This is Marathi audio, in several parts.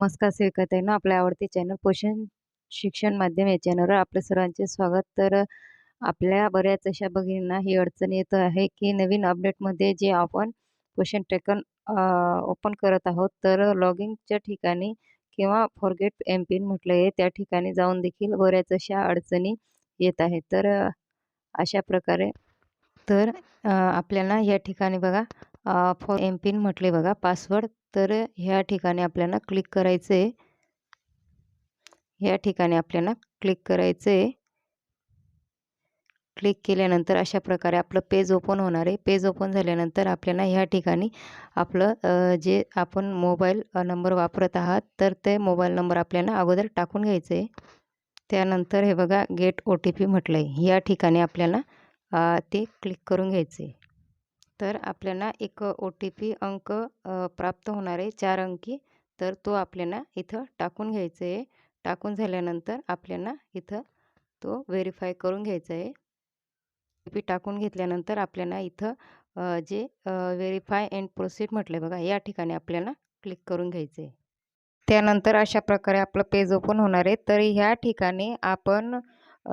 नमस्कार सेविकाताईंनो आपल्या आवडते चॅनल पोषण शिक्षण माध्यम या चॅनलवर आपल्या सर्वांचे स्वागत. तर आपल्या बऱ्याच अशा भगिनींना ही अडचण येत आहे की नवीन अपडेटमध्ये जे आपण पोषण टेकन ओपन करत आहोत तर लॉगिंगच्या ठिकाणी किंवा फॉरगेट एम पिन म्हटलं आहे त्या ठिकाणी जाऊन देखील बऱ्याच अशा अडचणी येत आहेत. तर अशा प्रकारे तर आपल्याला या ठिकाणी बघा फॉर एम पिन म्हटले बघा पासवर्ड तर ह्या ठिकाणी आपल्याला क्लिक करायचं. आहे ह्या ठिकाणी आपल्याला क्लिक करायचं. आहे क्लिक केल्यानंतर अशा प्रकारे आपलं पेज ओपन होणार आहे. पेज ओपन झाल्यानंतर आपल्याला ह्या ठिकाणी आपलं जे आपण मोबाईल नंबर वापरत आहात तर ते मोबाईल नंबर आपल्याला अगोदर टाकून घ्यायचं. आहे त्यानंतर हे बघा गेट ओ टी पी म्हटलं आहे या ठिकाणी आपल्याला ते क्लिक करून घ्यायचं. आहे तर आपल्याला एक ओ टी पी अंक प्राप्त होणार आहे चार अंकी. तर तो आपल्याला इथं टाकून घ्यायचा आहे. टाकून झाल्यानंतर आपल्याला इथं तो व्हेरीफाय करून घ्यायचा आहे. ओ पी टाकून घेतल्यानंतर आपल्याला इथं जे व्हेरीफाय अँड प्रोसीड म्हटलं बघा या ठिकाणी आपल्याला क्लिक करून घ्यायचं आहे. त्यानंतर अशा प्रकारे आपलं पेज ओपन होणार आहे. तर ह्या ठिकाणी आपण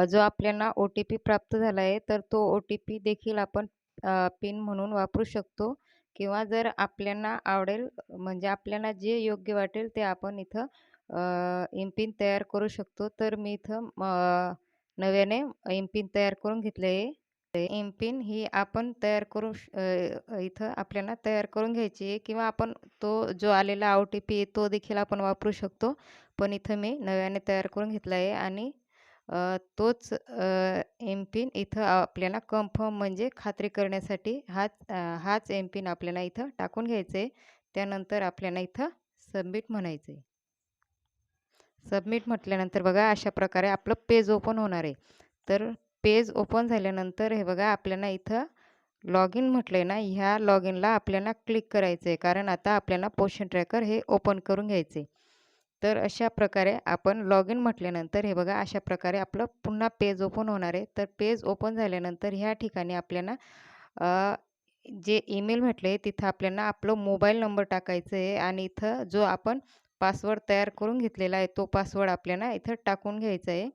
जो आपल्याला ओ टी पी प्राप्त झाला आहे तर तो ओ टी पी देखील आपण पिन म्हणून वापरू शकतो किंवा जर आपल्याला आवडेल म्हणजे आपल्याला जे योग्य वाटेल ते आपण इथं एम पिन तयार करू शकतो. तर मी इथं नव्याने एम पिन तयार करून घेतले आहे. एम पिन ही आपण तयार करू इथं आपल्याला तयार करून घ्यायची आहे किंवा आपण तो जो आलेला ओ टी पी तो देखील आपण वापरू शकतो. पण इथं मी नव्याने तयार करून घेतला आहे आणि तोच एम पिन इथं आपल्याला कन्फर्म म्हणजे खात्री करण्यासाठी हाच हाच एम पिन आपल्याला इथं टाकून घ्यायचं आहे त्यानंतर आपल्याला इथं सबमिट म्हणायचं आहे सबमिट म्हटल्यानंतर बघा अशा प्रकारे आपलं पेज ओपन होणार आहे. तर पेज ओपन झाल्यानंतर हे बघा आपल्याला इथं लॉग इन म्हटलं आहे ना ह्या लॉग इनला आपल्याला क्लिक करायचं आहे कारण आता आपल्याला पोशन ट्रॅकर हे ओपन करून घ्यायचे तर अशा प्रकारे आपण लॉग इन म्हटल्यानंतर हे बघा अशा प्रकारे आपलं पुन्हा पेज ओपन होणार आहे. तर पेज ओपन झाल्यानंतर ह्या ठिकाणी आपल्याला जे ईमेल म्हटलं आहे तिथं आपल्याला आपलं मोबाईल नंबर टाकायचं आहे आणि इथं जो आपण पासवर्ड तयार करून घेतलेला आहे तो पासवर्ड आपल्याला इथं टाकून घ्यायचा आहे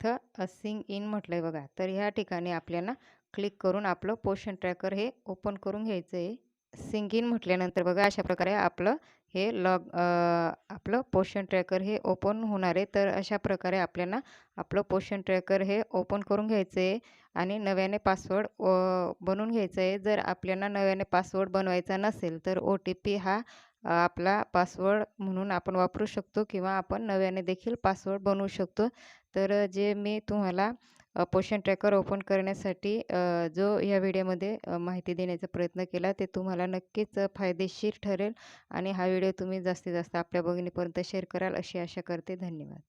इथं सिंग इन म्हटलं आहे बघा. तर ह्या ठिकाणी आपल्याला क्लिक करून आपलं पोषण ट्रॅकर हे ओपन करून घ्यायचं आहे सिंगिंग म्हटल्यानंतर बघा अशा प्रकारे आपलं हे लॉग आपलं पोषण ट्रॅकर हे ओपन होणार आहे. तर अशा प्रकारे आपल्याला आपलं पोषण ट्रॅकर हे ओपन करून घ्यायचं आहे आणि नव्याने पासवर्ड बनवून घ्यायचं आहे. जर आपल्याला नव्याने पासवर्ड बनवायचा नसेल तर ओ टी पी हा आपला पासवर्ड म्हणून आपण वापरू शकतो किंवा आपण नव्याने देखील पासवर्ड बनवू शकतो. तर जे मी तुम्हाला पोषण ट्रॅकर ओपन करण्यासाठी जो या व्हिडिओमध्ये माहिती देण्याचा प्रयत्न केला ते तुम्हाला नक्कीच फायदेशीर ठरेल आणि हा व्हिडिओ तुम्ही जास्तीत जास्त आपल्या भगिनीपर्यंत शेअर कराल अशी आशा करते. धन्यवाद.